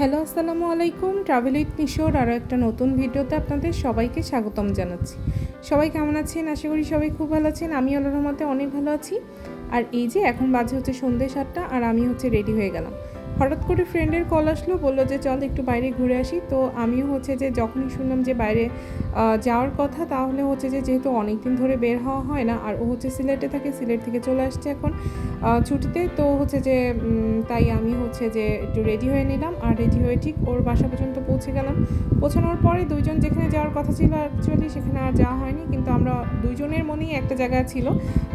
Hello, আসসালামু আলাইকুম। Travel with মিশোর আরও একটা নতুন ভিডিওতে আপনাদের সবাইকে স্বাগতম জানাচ্ছি। সবাই কেমন আছেন? আশা করি সবাই খুব ভালো আছেন। আমি আল্লাহর রহমতে অনেক ভালো আছি। আর এই যে এখন বাজে হচ্ছে সন্ধ্যে সাতটা, আর আমি হচ্ছে রেডি হয়ে গেলাম। হঠাৎ করে ফ্রেন্ডের কল আসলো, বলল যে, চল একটু বাইরে ঘুরে আসি। তো আমিও হচ্ছে যে, যখনই শুনলাম যে, বাইরে যাওয়ার কথা, তাহলে হচ্ছে যে, যেহেতু অনেক দিন ধরে বের হওয়া হয় না, আর ও হচ্ছে সিলেটে থাকে, সিলেট থেকে চলে আসছে এখন ছুটিতে, তো হচ্ছে যে তাই আমি হচ্ছে যে, একটু রেডি হয়ে নিলাম, আর রেডি হয়ে ঠিক ওর বাসা পর্যন্ত পৌঁছে গেলাম। পৌঁছানোর পরে দুইজন যেখানে যাওয়ার কথা ছিল অ্যাকচুয়ালি সেখানে আর যাওয়া হয়নি, কিন্তু আমরা দুইজনের মনেই একটা জায়গা ছিল।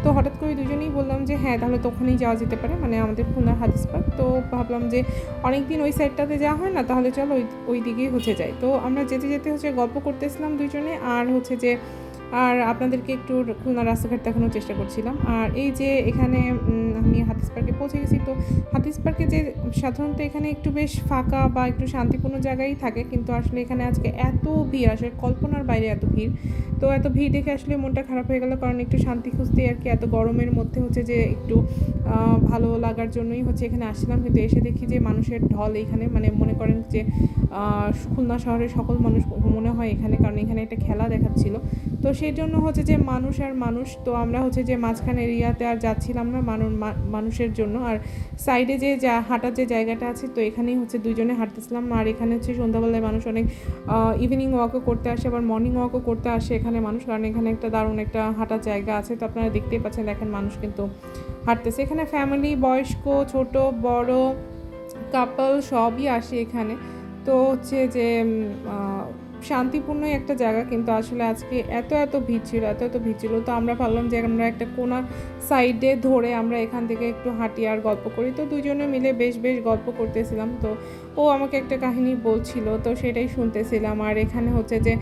তো হঠাৎ করে দুজনেই বললাম যে হ্যাঁ তাহলে তো ওখানেই যাওয়া যেতে পারে মানে আমাদের খুলনার হাদিস তো ভাবলাম যে অনেক দিন ওই সাইডটাতে যাওয়া হয় না, তাহলে চলো ওই ওই দিকেই হচ্ছে যায়। তো আমরা যেতে যেতে হচ্ছে গল্প করতেছিলাম দুজনে আর হচ্ছে যে আর আপনাদেরকে একটু খুলনা রাস্তাঘাট দেখানোর চেষ্টা করছিলাম। আর এই যে এখানে আমি হাতিস পার্কে পৌঁছে গেছি, তো হাতিস পার্কে যে সাধারণত এখানে একটু বেশ ফাঁকা বা একটু শান্তিপূর্ণ জায়গায় থাকে, কিন্তু আসলে এখানে আজকে এত ভিড়, আসলে কল্পনার বাইরে এত ভিড়। তো এত ভিড় দেখে আসলে মনটা খারাপ হয়ে গেল, কারণ একটু শান্তি খুঁজতে আর কি এত গরমের মধ্যে হচ্ছে যে একটু ভালো লাগার জন্যই হচ্ছে এখানে আসছিলাম। কিন্তু এসে দেখি যে মানুষের ঢল এখানে মানে মনে করেন যে খুলনা শহরের সকল মানুষ মনে হয় এখানে, কারণ এখানে একটা খেলা দেখাচ্ছিল। তো সেই জন্য হচ্ছে যে মানুষ আর মানুষ, তো আমরা হচ্ছে যে মাঝখানে এরিয়াতে আর যাচ্ছিলাম না মানুষ মানুষের জন্য। আর সাইডে যে যা হাঁটার যে জায়গাটা আছে, তো এখানেই হচ্ছে দুইজনে হাঁটতেছিলাম। আর এখানে হচ্ছে সন্ধ্যাবেলায় মানুষ অনেক ইভিনিং ওয়াকও করতে আসে, আবার মর্নিং ওয়াকও করতে আসে এখানে মানুষ। কারণ এখানে একটা দারুণ একটা হাঁটার জায়গা আছে, তো আপনারা দেখতেই পাচ্ছেন দেখেন মানুষ কিন্তু হাঁটতেছে। এখানে ফ্যামিলি বয়স্ক, ছোট, বড় কাপল সবই আসে এখানে। তো হচ্ছে যে শান্তিপূর্ণই একটা জায়গা, কিন্তু আসলে আজকে এত এত ভিড় ছিল, এত এত ভিড় ছিল তো আমরা ভাবলাম যে আমরা একটা কোনা সাইডে ধরে আমরা এখান থেকে একটু হাঁটি আর গল্প করি। তো দুজনে মিলে বেশ বেশ গল্প করতেছিলাম। তো ও আমাকে একটা কাহিনী বলছিল, তো সেটাই শুনতেছিলাম। আর এখানে হচ্ছে যে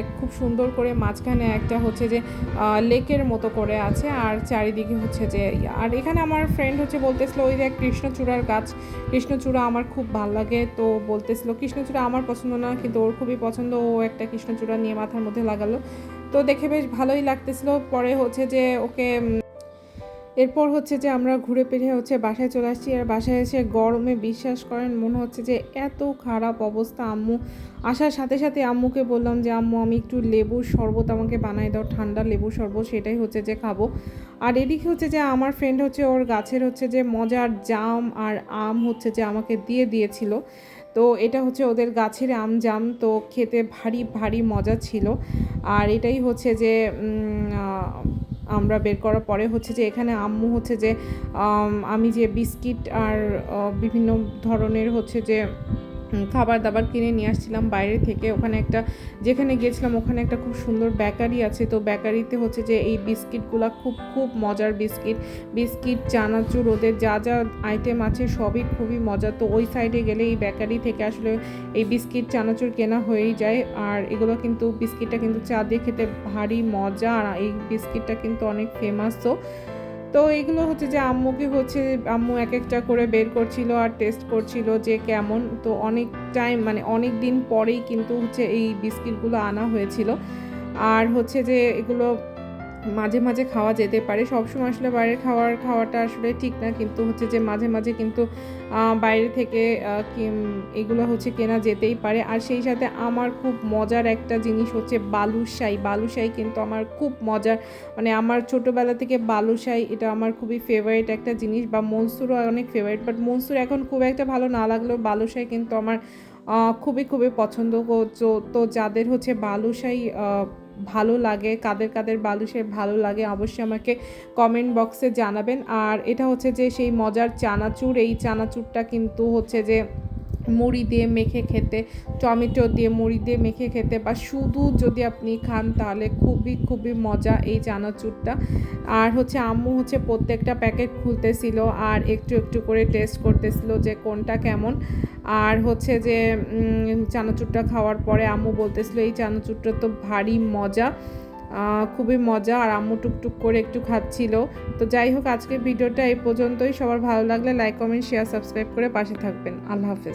এক খুব সুন্দর করে মাঝখানে একটা হচ্ছে যে লেকের মতো করে আছে আর চারিদিকে হচ্ছে যে, আর এখানে আমার ফ্রেন্ড হচ্ছে বলতেছিল, ওই যে কৃষ্ণচূড়ার গাছ, কৃষ্ণচূড়া আমার খুব ভালো লাগে। তো বলতেছিল, কৃষ্ণচূড়া আমার পছন্দ না, কিন্তু ওর খুবই পছন্দ। ও একটা কৃষ্ণচূড়া নিয়ে মাথার মধ্যে লাগালো। তো দেখে বেশ ভালোই লাগতেছিল। পরে হচ্ছে যে, ওকে এরপর হচ্ছে যে আমরা ঘুরে পেরে হচ্ছে বাসায় চলে আসছি আর বাসায় এসে গরমে বিশ্বাস করেন, মনে হচ্ছে যে এত খারাপ অবস্থা আম্মু। আসার সাথে সাথে আম্মুকে বললাম যে, আম্মু, আমি একটু লেবুর শরবত আমাকে বানাই দাও, ঠান্ডা লেবুর শরবত, সেটাই হচ্ছে যে খাব। আর এদিকে হচ্ছে যে আমার ফ্রেন্ড হচ্ছে ওর গাছের হচ্ছে যে মজার জাম আর আম হচ্ছে যে আমাকে দিয়ে দিয়েছিল। তো এটা হচ্ছে ওদের গাছের আম জাম, তো খেতে ভারী ভারী মজা ছিল। আর এটাই হচ্ছে যে আমরা বের করার পরে হচ্ছে যে এখানে আম্মু হচ্ছে যে, আমি যে বিস্কিট আর বিভিন্ন ধরনের হচ্ছে যে খাবার দাবার কিনে নিয়ে আসছিলাম বাইরে থেকে। ওখানে একটা, যেখানে গিয়েছিলাম ওখানে একটা খুব সুন্দর বেকারি আছে। তো বেকারিতে হচ্ছে যে এই বিস্কিটগুলো খুব খুব মজার বিস্কিট। বিস্কিট, চানাচুর, ওদের যা যা আইটেম আছে সবই খুবই মজা তো ওই সাইডে গেলে এই বেকারি থেকে আসলে এই বিস্কিট, চানাচুর কেনা হয়েই যায়। আর এগুলো কিন্তু, বিস্কিটটা কিন্তু চা দিয়ে খেতে ভারী মজা। আর এই বিস্কিটটা কিন্তু অনেক ফেমাসও তো এগুলো হচ্ছে যে আম্মুকে হচ্ছে আম্মু এক একটা করে বের করছিল আর টেস্ট করছিল যে কেমন। তো অনেক টাইম মানে অনেক দিন পরেই কিন্তু হচ্ছে এই বিস্কিটগুলো আনা হয়েছিল। আর হচ্ছে যে এগুলো মাঝে মাঝে খাওয়া যেতে পারে। সবসময় আসলে বাইরের খাওয়ার, খাওয়াটা আসলে ঠিক না। কিন্তু হচ্ছে যে মাঝে মাঝে কিন্তু বাইরে থেকে এগুলো হচ্ছে কেনা যেতেই পারে। আর সেই সাথে আমার খুব মজার একটা জিনিস হচ্ছে বালুশাই বালুশাই কিন্তু আমার খুব মজার। মানে আমার ছোটোবেলা থেকে বালুশাই এটা আমার খুবই ফেভারিট একটা জিনিস বা মনসুরও অনেক ফেভারিট বাট মনসুর এখন খুব একটা ভালো না লাগলেও বালুশাই কিন্তু আমার খুবই খুবই পছন্দ। কো- তো- যাদের হচ্ছে বালুশাই ভালো লাগে, কাদের কাদের বালুশে ভালো লাগে অবশ্যই আমাকে কমেন্ট বক্সে জানাবেন। আর এটা হচ্ছে যে সেই মজার চানাচুর, এই চানাচুরটা কিন্তু হচ্ছে যে মুড়ি দিয়ে মেখে খেতে, টমেটো দিয়ে মুড়ি দিয়ে মেখে খেতে বা শুধু যদি আপনি খান তাহলে খুবই খুবই মজা এই চানাচুরটা। আর হচ্ছে আম্মু হচ্ছে প্রত্যেকটা প্যাকেট খুলতেছিল আর একটু একটু করে টেস্ট করতেছিল যে কোনটা কেমন। আর হচ্ছে যে চানাচুরটা খাওয়ার পরে আম্মু বলতেছিল, এই চানাচুরটা তো ভারী মজা খুবই মজা। আর আম্মু টুকটুক করে একটু খাচ্ছিল। তো যাই হোক, আজকের ভিডিওটা এই পর্যন্তই। সবার ভালো লাগলে লাইক কমেন্ট শেয়ার সাবস্ক্রাইব করে পাশে থাকবেন। আল্লাহ হাফেজ।